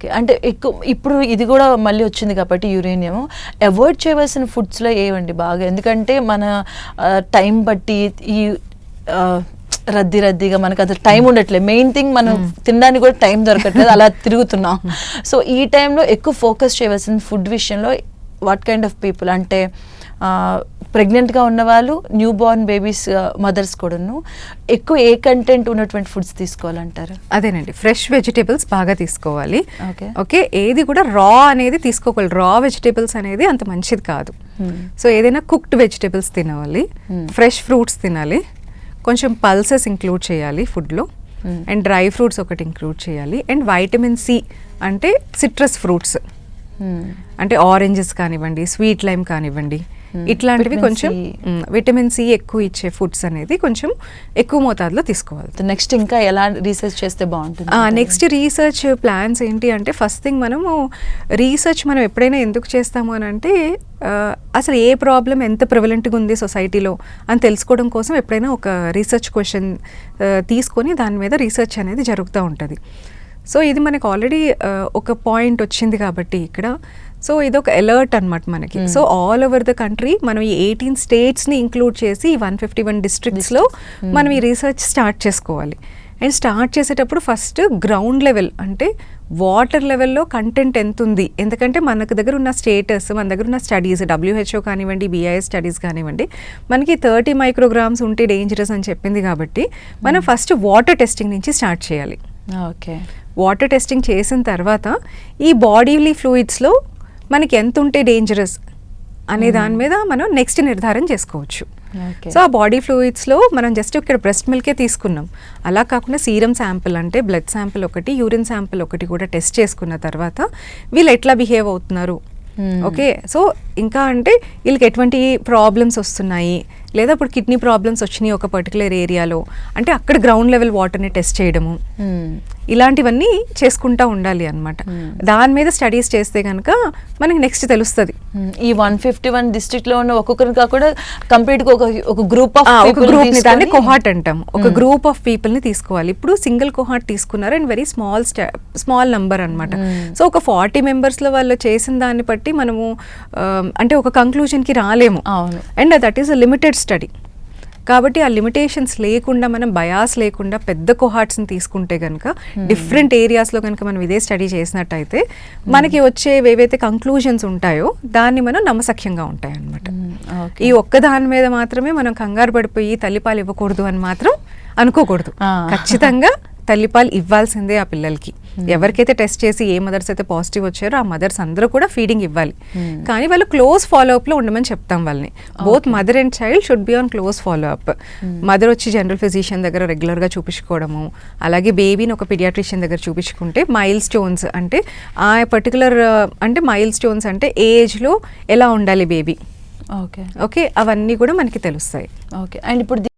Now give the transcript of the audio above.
Okay. అంటే ఎక్కువ ఇప్పుడు ఇది కూడా మళ్ళీ వచ్చింది కాబట్టి యురేనియం. అవాయిడ్ చేయవలసిన ఫుడ్స్లో ఏవండి బాగా? ఎందుకంటే మన టైం బట్టి ఈ రద్దీ రద్దీగా మనకు అది టైం ఉండట్లేదు. మెయిన్ థింగ్ మనం తినడానికి కూడా టైం దొరకట్లేదు. అలా తిరుగుతున్నాం. సో ఈ టైంలో ఎక్కువ ఫోకస్ చేయవలసిన ఫుడ్ విషయంలో వాట్ కైండ్ ఆఫ్ పీపుల్ అంటే ప్రెగ్నెంట్గా ఉన్న వాళ్ళు న్యూ బార్న్ బేబీస్ మదర్స్ కూడాను ఎక్కువ ఏ కంటెంట్ ఉన్నటువంటి ఫుడ్స్ తీసుకోవాలంటారు? అదేనండి. ఫ్రెష్ వెజిటేబుల్స్ బాగా తీసుకోవాలి. ఓకే. ఓకే? ఏది కూడా రా అనేది తీసుకోకూడదు. రా వెజిటేబుల్స్ అనేది అంత మంచిది కాదు. Hmm. సో ఏదైనా కుక్డ్ వెజిటేబుల్స్ తినాలి. Hmm. ఫ్రెష్ ఫ్రూట్స్ తినాలి. కొంచెం పల్సెస్ ఇంక్లూడ్ చేయాలి ఫుడ్లో. అండ్ డ్రై ఫ్రూట్స్ ఒకటి ఇంక్లూడ్ చేయాలి. అండ్ వైటమిన్ సి అంటే సిట్రస్ ఫ్రూట్స్ అంటే ఆరెంజెస్ కానివ్వండి స్వీట్ లైమ్ కానివ్వండి. ఇట్లాంటివి కొంచెం. విటమిన్ సి ఎక్కువ ఇచ్చే ఫుడ్స్ అనేది కొంచెం ఎక్కువ మోతాదులో తీసుకోవాలి నెక్స్ట్ ఇంకా ఎలా రీసెర్చ్ చేస్తే బాగుంటుంది నెక్స్ట్ రీసెర్చ్ ప్లాన్స్ ఏంటి అంటే ఫస్ట్ థింగ్ మనము రీసెర్చ్ మనం ఎప్పుడైనా ఎందుకు చేస్తాము అని అంటే అసలు ఏ ప్రాబ్లం ఎంత ప్రివలెంట్గా ఉంది సొసైటీలో అని తెలుసుకోవడం కోసం ఎప్పుడైనా ఒక రీసెర్చ్ క్వశ్చన్ తీసుకొని దాని మీద రీసెర్చ్ అనేది జరుగుతూ ఉంటుంది సో ఇది మనకు ఆల్రెడీ ఒక పాయింట్ వచ్చింది కాబట్టి ఇక్కడ. సో ఇది ఒక అలర్ట్ అనమాట మనకి. So all over the country మనం ఈ ఎయిటీన్ స్టేట్స్ని ఇంక్లూడ్ చేసి వన్ ఫిఫ్టీ వన్ డిస్ట్రిక్ట్స్లో. మనం ఈ రీసెర్చ్ స్టార్ట్ చేసుకోవాలి. అండ్ స్టార్ట్ చేసేటప్పుడు ఫస్ట్ గ్రౌండ్ లెవెల్ అంటే వాటర్ లెవెల్లో కంటెంట్ ఎంత ఉంది ఎందుకంటే మనకు దగ్గర ఉన్న స్టేటస్ మన దగ్గర ఉన్న స్టడీస్ డబ్ల్యూహెచ్ఓ కానివ్వండి బీఐఎస్ స్టడీస్ కానివ్వండి మనకి థర్టీ మైక్రోగ్రామ్స్ ఉంటే డేంజరస్ అని చెప్పింది కాబట్టి మనం ఫస్ట్ వాటర్ టెస్టింగ్ నుంచి స్టార్ట్ చేయాలి. ఓకే వాటర్ టెస్టింగ్ చేసిన తర్వాత ఈ బాడీలీ ఫ్లూయిడ్స్లో మనకి ఎంత ఉంటే డేంజరస్ అనే దాని మీద మనం నెక్స్ట్ నిర్ధారణ చేసుకోవచ్చు. సో ఆ బాడీ ఫ్లూయిడ్స్లో మనం జస్ట్ ఇక్కడ బ్రెస్ట్ మిల్కే తీసుకున్నాం. అలా కాకుండా సీరం శాంపిల్ అంటే బ్లడ్ శాంపిల్ ఒకటి యూరిన్ శాంపిల్ ఒకటి కూడా టెస్ట్ చేసుకున్న తర్వాత వీళ్ళు ఎట్లా బిహేవ్ అవుతున్నారు? Hmm. ఓకే సో ఇంకా అంటే వీళ్ళకి ఎటువంటి ప్రాబ్లమ్స్ వస్తున్నాయి? లేదా ఇప్పుడు కిడ్నీ ప్రాబ్లమ్స్ వచ్చినాయి ఒక పర్టికులర్ ఏరియాలో అంటే అక్కడ గ్రౌండ్ లెవెల్ వాటర్ని టెస్ట్ చేయడము. ఇలాంటివన్నీ చేసుకుంటా ఉండాలి అనమాట Hmm. దాని మీద స్టడీస్ చేస్తే కనుక మనకి నెక్స్ట్ తెలుస్తుంది. ఈ వన్ ఫిఫ్టీ వన్ డిస్ట్రిక్ట్లో ఉన్న ఒక్కొక్కరిని కాకుండా కంప్లీట్గా ఒక గ్రూప్ ఆఫ్ ఒక గ్రూప్ని దాన్ని కొహాట్ అంటాం. ఒక గ్రూప్ ఆఫ్ పీపుల్ని తీసుకోవాలి. ఇప్పుడు సింగిల్ కొహాట్ తీసుకున్నారు and very small small number అన్నమాట. Hmm. సో ఒక ఫార్టీ మెంబర్స్లో వాళ్ళు చేసిన దాన్ని బట్టి మనము అంటే ఒక కంక్లూజన్కి రాలేము. And that is a limited study. కాబట్టి ఆ లిమిటేషన్స్ లేకుండా మనం బయాస్ లేకుండా పెద్ద కొహాట్స్ని తీసుకుంటే కనుక డిఫరెంట్ ఏరియాస్లో కనుక మనం ఇదే స్టడీ చేసినట్టయితే మనకి వచ్చే ఏవైతే కంక్లూజన్స్ ఉంటాయో దాన్ని మనం నమ్మసఖ్యంగా ఉంటాయి అన్నమాట ఓకే ఈ ఒక్క దాని మీద మాత్రమే మనం కంగారు పడిపోయి తల్లిపాలు ఇవ్వకూడదు అని మాత్రం అనుకోకూడదు. ఖచ్చితంగా తల్లిపాలు ఇవ్వాల్సిందే ఆ పిల్లలకి. ఎవరికైతే టెస్ట్ చేసి ఏ మదర్స్ అయితే పాజిటివ్ వచ్చారో ఆ మదర్స్ అందరూ కూడా ఫీడింగ్ ఇవ్వాలి. Hmm. కానీ వాళ్ళు క్లోజ్ ఫాలో అప్లో ఉండమని చెప్తాం వాళ్ళని. Both mother and child should be on close follow up mother వచ్చి జనరల్ ఫిజిషియన్ దగ్గర రెగ్యులర్గా చూపించుకోవడము అలాగే బేబీని ఒక పిడియాట్రిషియన్ దగ్గర చూపించుకుంటే మైల్ స్టోన్స్ అంటే ఆ పర్టికులర్ అంటే మైల్ స్టోన్స్ అంటే ఏజ్లో ఎలా ఉండాలి బేబీ ఓకే ఓకే అవన్నీ కూడా మనకి తెలుస్తాయి. ఓకే అండ్ ఇప్పుడు